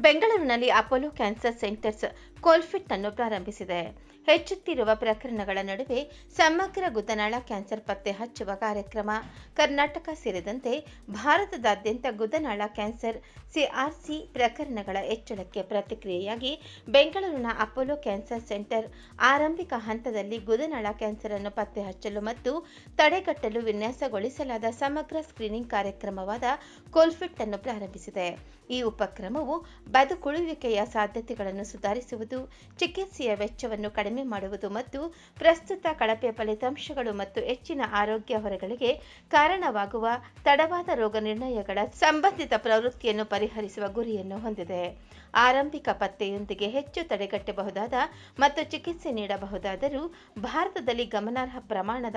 ಬೆಂಗಳೂರಿನಲ್ಲಿ Apollo cancer centres ಕೋಲ್ಫಿಟ್ ಅನ್ನು ಪ್ರಾರಂಭಿಸಿದೆ. ಹೆಚ್ಚುತ್ತಿರುವ ಪ್ರಕರಣಗಳ ನಡುವೆ ಸಮಗ್ರ ಗುದನಾಳ ಕ್ಯಾನ್ಸರ್ ಪತ್ತೆ ಹಚ್ಚುವ ಕಾರ್ಯಕ್ರಮ. ಕರ್ನಾಟಕ ಸೇರಿದಂತೆ ಭಾರತದಾದ್ಯಂತ ಗುದನಾಳ ಕ್ಯಾನ್ಸರ್ ಸಿಆರ್ಸಿ ಪ್ರಕರಣಗಳ ಹೆಚ್ಚಳಕ್ಕೆ ಪ್ರತಿಕ್ರಿಯೆಯಾಗಿ ಬೆಂಗಳೂರಿನ ಅಪೋಲೋ ಕ್ಯಾನ್ಸರ್ ಸೆಂಟರ್ ಆರಂಭಿಕ ಹಂತದಲ್ಲಿ ಗುದನಾಳ ಕ್ಯಾನ್ಸರ್ ಅನ್ನು ಪತ್ತೆ ಹಚ್ಚಲು ಮತ್ತು ತಡೆಗಟ್ಟಲು ವಿನ್ಯಾಸಗೊಳಿಸಲಾದ ಸಮಗ್ರ ಸ್ಕ್ರೀನಿಂಗ್ ಕಾರ್ಯಕ್ರಮವಾದ ಕೋಲ್ಫಿಟ್ ಅನ್ನು ಪ್ರಾರಂಭಿಸಿದೆ. ಈ ಉಪಕ್ರಮವು ಬದುಕುಳಿಯುವಿಕೆಯ ಸಾಧ್ಯತೆಗಳನ್ನು ಸುಧಾರಿಸುವುದು ಚಿಕಿತ್ಸೆಯ ವೆಚ್ಚವನ್ನು ಕಡಿಮೆ ಮಾಡುವುದು ಮತ್ತು ಪ್ರಸ್ತುತ ಕಳಪೆ ಫಲಿತಾಂಶಗಳು ಮತ್ತು ಹೆಚ್ಚಿನ ಆರೋಗ್ಯ ಹೊರೆಗಳಿಗೆ ಕಾರಣವಾಗುವ ತಡವಾದ ರೋಗ ನಿರ್ಣಯಗಳ ಸಂಬಂಧಿತ ಪ್ರವೃತ್ತಿಯನ್ನು ಪರಿಹರಿಸುವ ಗುರಿಯನ್ನು ಹೊಂದಿದೆ. ಆರಂಭಿಕ ಪತ್ತೆಯೊಂದಿಗೆ ಹೆಚ್ಚು ತಡೆಗಟ್ಟಬಹುದಾದ ಮತ್ತು ಚಿಕಿತ್ಸೆ ನೀಡಬಹುದಾದರೂ ಭಾರತದಲ್ಲಿ ಗಮನಾರ್ಹ ಪ್ರಮಾಣದ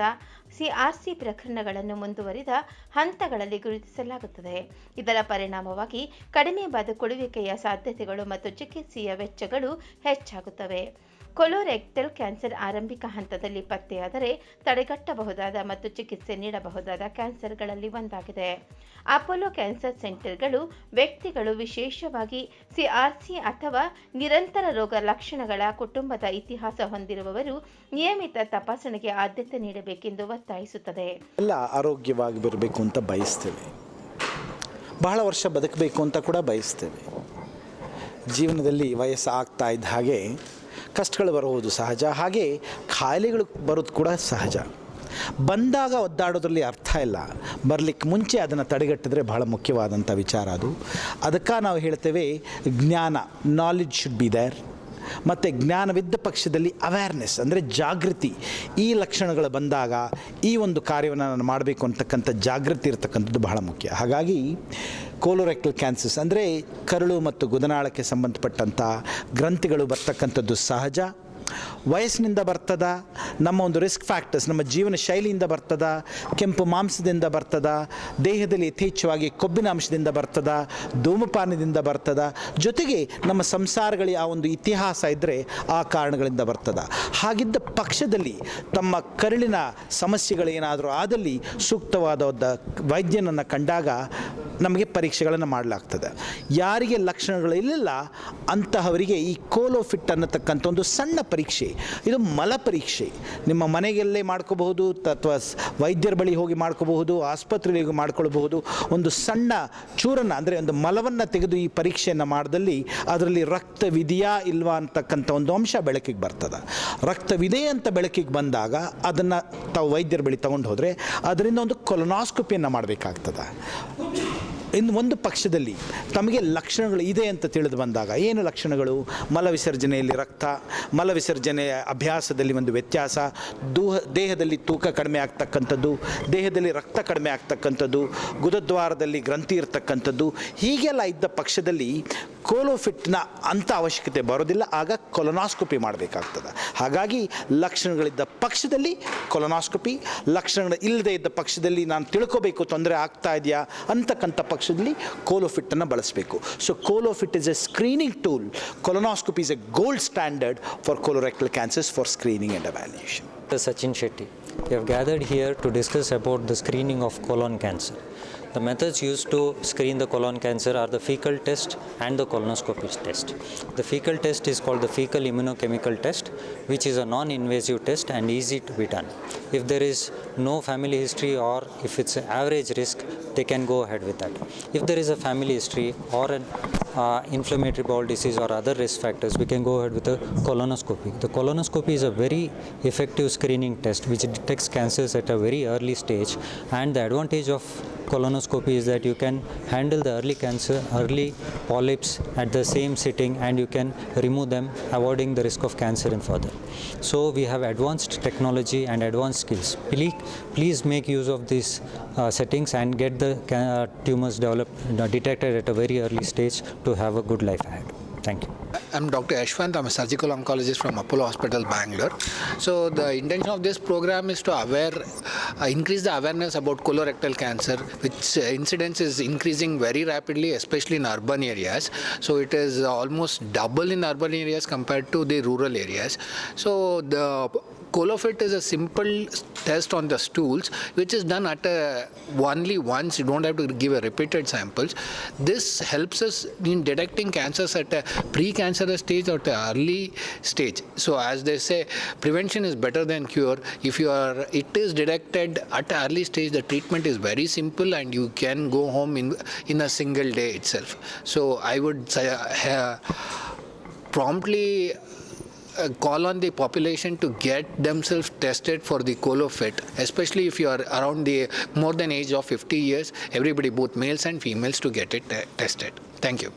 ಸಿಆರ್ಸಿ ಪ್ರಕರಣಗಳನ್ನು ಮುಂದುವರಿದ ಹಂತಗಳಲ್ಲಿ ಗುರುತಿಸಲಾಗುತ್ತದೆ. ಇದರ ಪರಿಣಾಮವಾಗಿ ಕಡಿಮೆ ಬದುಕುಳುವಿಕೆಯ ಸಾಧ್ಯತೆಗಳು ಮತ್ತು ಚಿಕಿತ್ಸೆಯ ವೆಚ್ಚಗಳು ಹೆಚ್ಚಾಗುತ್ತವೆ. ಕೊಲೋರೆಕ್ಟಲ್ ಕ್ಯಾನ್ಸರ್ ಆರಂಭಿಕ ಹಂತದಲ್ಲಿ ಪತ್ತೆಯಾದರೆ ತಡೆಗಟ್ಟಬಹುದಾದ ಮತ್ತು ಚಿಕಿತ್ಸೆ ನೀಡಬಹುದಾದ ಕ್ಯಾನ್ಸರ್ಗಳಲ್ಲಿ ಒಂದಾಗಿದೆ. ಅಪೋಲೋ ಕ್ಯಾನ್ಸರ್ ಸೆಂಟರ್ಗಳು ವ್ಯಕ್ತಿಗಳು ವಿಶೇಷವಾಗಿ ಸಿಆರ್ಸಿ ಅಥವಾ ನಿರಂತರ ರೋಗ ಲಕ್ಷಣಗಳ ಕುಟುಂಬದ ಇತಿಹಾಸ ಹೊಂದಿರುವವರು ನಿಯಮಿತ ತಪಾಸಣೆಗೆ ಆದ್ಯತೆ ನೀಡಬೇಕೆಂದು ಒತ್ತಾಯಿಸುತ್ತದೆ. ಎಲ್ಲ ಆರೋಗ್ಯವಾಗಿ ಬರಬೇಕು ಅಂತ ಬಯಸ್ತೇವೆ. ಬಹಳ ವರ್ಷ ಬದುಕಬೇಕು ಅಂತ ಕೂಡ ಬಯಸ್ತೇವೆ. ಜೀವನದಲ್ಲಿ ವಯಸ್ಸು ಆಗ್ತಾ ಇದ್ದ ಹಾಗೆ ಕಷ್ಟಗಳು ಬರುವುದು ಸಹಜ. ಹಾಗೆ ಖಾಯಿಲೆಗಳು ಬರೋದು ಕೂಡ ಸಹಜ. ಬಂದಾಗ ಒದ್ದಾಡೋದ್ರಲ್ಲಿ ಅರ್ಥ ಇಲ್ಲ. ಬರಲಿಕ್ಕೆ ಮುಂಚೆ ಅದನ್ನು ತಡೆಗಟ್ಟಿದ್ರೆ ಬಹಳ ಮುಖ್ಯವಾದಂಥ ವಿಚಾರ ಅದು. ಅದಕ್ಕೆ ನಾವು ಹೇಳ್ತೇವೆ ಜ್ಞಾನ ನಾಲೆಜ್ ಶುಡ್ ಬಿ ದೇರ್ ಮತ್ತು ಜ್ಞಾನವಿದ್ದ ಪಕ್ಷದಲ್ಲಿ ಅವೇರ್ನೆಸ್ ಅಂದರೆ ಜಾಗೃತಿ. ಈ ಲಕ್ಷಣಗಳು ಬಂದಾಗ ಈ ಒಂದು ಕಾರ್ಯವನ್ನು ನಾನು ಮಾಡಬೇಕು ಅಂತಕ್ಕಂಥ ಜಾಗೃತಿ ಇರತಕ್ಕಂಥದ್ದು ಬಹಳ ಮುಖ್ಯ. ಹಾಗಾಗಿ ಕೋಲೋರೆಕ್ಟಲ್ ಕ್ಯಾನ್ಸರ್ಸ್ ಅಂದರೆ ಕರುಳು ಮತ್ತು ಗುದನಾಳಕ್ಕೆ ಸಂಬಂಧಪಟ್ಟಂಥ ಗ್ರಂಥಿಗಳು ಬರ್ತಕ್ಕಂಥದ್ದು ಸಹಜ. ವಯಸ್ಸಿನಿಂದ ಬರ್ತದ, ನಮ್ಮ ಒಂದು ರಿಸ್ಕ್ ಫ್ಯಾಕ್ಟರ್ಸ್ ನಮ್ಮ ಜೀವನ ಶೈಲಿಯಿಂದ ಬರ್ತದ, ಕೆಂಪು ಮಾಂಸದಿಂದ ಬರ್ತದ, ದೇಹದಲ್ಲಿ ಯಥೇಚ್ಛವಾಗಿ ಕೊಬ್ಬಿನ ಅಂಶದಿಂದ ಬರ್ತದ, ಧೂಮಪಾನದಿಂದ ಬರ್ತದ, ಜೊತೆಗೆ ನಮ್ಮ ಸಂಸಾರಗಳಿಗೆ ಆ ಒಂದು ಇತಿಹಾಸ ಇದ್ದರೆ ಆ ಕಾರಣಗಳಿಂದ ಬರ್ತದ. ಹಾಗಿದ್ದ ಪಕ್ಷದಲ್ಲಿ ತಮ್ಮ ಕರುಳಿನ ಸಮಸ್ಯೆಗಳೇನಾದರೂ ಆದಲ್ಲಿ ಸೂಕ್ತವಾದ ವೈದ್ಯನನ್ನು ಕಂಡಾಗ ನಮಗೆ ಪರೀಕ್ಷೆಗಳನ್ನು ಮಾಡಲಾಗ್ತದೆ. ಯಾರಿಗೆ ಲಕ್ಷಣಗಳಿಲ್ಲ ಅಂತಹವರಿಗೆ ಈ ಕೋಲೋಫಿಟ್ ಅನ್ನತಕ್ಕಂಥ ಒಂದು ಸಣ್ಣ ಪರೀಕ್ಷೆ ಇದು ಮಲ ಪರೀಕ್ಷೆ. ನಿಮ್ಮ ಮನೆಯಲ್ಲೇ ಮಾಡ್ಕೋಬಹುದು ಅಥವಾ ವೈದ್ಯರ ಬಳಿ ಹೋಗಿ ಮಾಡ್ಕೋಬಹುದು ಆಸ್ಪತ್ರೆಗೆ ಹೋಗಿ ಮಾಡ್ಕೊಳ್ಬಹುದು. ಒಂದು ಸಣ್ಣ ಚೂರನ್ನು, ಅಂದರೆ ಒಂದು ಮಲವನ್ನು ತೆಗೆದು ಈ ಪರೀಕ್ಷೆಯನ್ನು ಮಾಡಿದಲ್ಲಿ ಅದರಲ್ಲಿ ರಕ್ತವಿದೆಯಾ ಇಲ್ವಾ ಅಂತಕ್ಕಂಥ ಒಂದು ಅಂಶ ಬೆಳಕಿಗೆ ಬರ್ತದೆ. ರಕ್ತವಿದೆ ಅಂತ ಬೆಳಕಿಗೆ ಬಂದಾಗ ಅದನ್ನು ತಾವು ವೈದ್ಯರ ಬಳಿ ತಗೊಂಡು ಅದರಿಂದ ಒಂದು ಕೊಲೊನಾಸ್ಕೋಪಿಯನ್ನು ಮಾಡಬೇಕಾಗ್ತದೆ. ಇನ್ನು ಒಂದು ಪಕ್ಷದಲ್ಲಿ ತಮಗೆ ಲಕ್ಷಣಗಳು ಇದೆ ಅಂತ ತಿಳಿದು ಬಂದಾಗ ಏನು ಲಕ್ಷಣಗಳು? ಮಲವಿಸರ್ಜನೆಯಲ್ಲಿ ರಕ್ತ ಮಲವಿಸರ್ಜನೆಯ ಅಭ್ಯಾಸದಲ್ಲಿ ಒಂದು ವ್ಯತ್ಯಾಸ, ದೂಹ, ದೇಹದಲ್ಲಿ ತೂಕ ಕಡಿಮೆ ಆಗ್ತಕ್ಕಂಥದ್ದು, ದೇಹದಲ್ಲಿ ರಕ್ತ ಕಡಿಮೆ ಆಗ್ತಕ್ಕಂಥದ್ದು ಗುದದ್ವಾರದಲ್ಲಿ ಗ್ರಂಥಿ ಇರ್ತಕ್ಕಂಥದ್ದು, ಹೀಗೆಲ್ಲ ಇದ್ದ ಪಕ್ಷದಲ್ಲಿ ಕೋಲೋಫಿಟ್ನ ಅಂಥ ಅವಶ್ಯಕತೆ ಬರೋದಿಲ್ಲ, ಆಗ ಕೊಲೊನಾಸ್ಕೋಪಿ ಮಾಡಬೇಕಾಗ್ತದೆ. ಹಾಗಾಗಿ ಲಕ್ಷಣಗಳಿದ್ದ ಪಕ್ಷದಲ್ಲಿ ಕೊಲೊನಾಸ್ಕೋಪಿ, ಲಕ್ಷಣಗಳು ಇಲ್ಲದೆ ಇದ್ದ ಪಕ್ಷದಲ್ಲಿ ನಾನು ತಿಳ್ಕೋಬೇಕು, ತೊಂದರೆ ಆಗ್ತಾ ಇದೆಯಾ ಅಂತಕ್ಕಂಥ ಪಕ್ಷದಲ್ಲಿ ಕೋಲೋಫಿಟ್ಟನ್ನು ಬಳಸಬೇಕು. So colofit is a screening tool colonoscopy is a gold standard for colorectal cancers for screening and evaluation Sachin Shetty We have gathered here to discuss about the screening of colon cancer. The methods used to screen the colon cancer are the fecal test and the colonoscopy test. The fecal test is called the fecal immunochemical test, which is a non-invasive test and easy to be done. If there is no family history or if it's an average risk, they can go ahead with that. If there is a family history or an uh, inflammatory bowel disease or other risk factors, we can go ahead with a colonoscopy. The colonoscopy is a very effective screening test which detects cancers at a very early stage. And the advantage of colonoscopy is that you can handle the early cancer, early polyps at the same sitting, and you can remove them, avoiding the risk of cancer in further. So we have advanced technology and advanced skills. Please, please make use of these uh, settings and get the uh, tumors developed, detected at a very early stage to have a good life ahead. Thank you. I'm Dr. Ashwant. I'm a surgical oncologist from Apollo Hospital, Bangalore. So the intention of this program is to aware, uh, increase the awareness about colorectal cancer, which uh, incidence is increasing very rapidly, especially in urban areas. So it is almost double in urban areas compared to the rural areas. So the colofit is a simple test on the stools which is done at a only once. You don't have to give a repeated samples. This helps us in detecting cancers at a pre-cancerous stage or an early stage. So as they say prevention is better than cure. If you are it is detected at early stage the treatment is very simple and you can go home in in a single day itself. So i would say uh, promptly uh, call on the population to get themselves tested for the colofit especially if you are around the more than age of 50 years everybody both males and females to get it uh, tested. Thank you